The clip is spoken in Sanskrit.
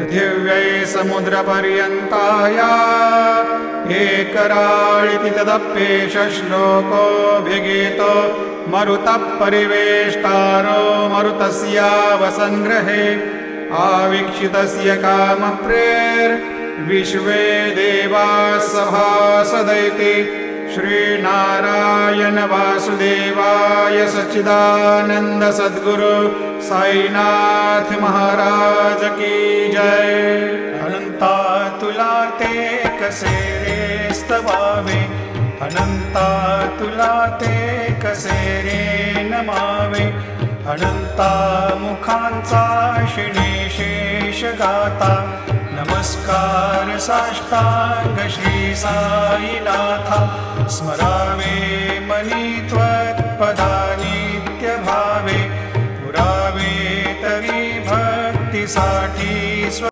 पृथिव्यै समुद्रपर्यन्ताया एकराळिति तदप्येष श्लोकोऽभिगीतो मरुतः परिवेष्टारो मरुतस्यावसङ्ग्रहे आवीक्षितस्य कामप्रेर्विश्वे देवाः सभासदैति श्रीनारायण वासुदेवाय सच्चिदानन्द सद्गुरु साईनाथ महाराज की जय. अनंता तुला ते कसे रे स्तवावे अनंता तुला ते कसे रे नमावे अनंता मुखांचा शिणेशेष गाता. नमस्कार साष्टांग श्री साईनाथा. स्मरावे मनी त्वत्पदा मुक्तीसाठी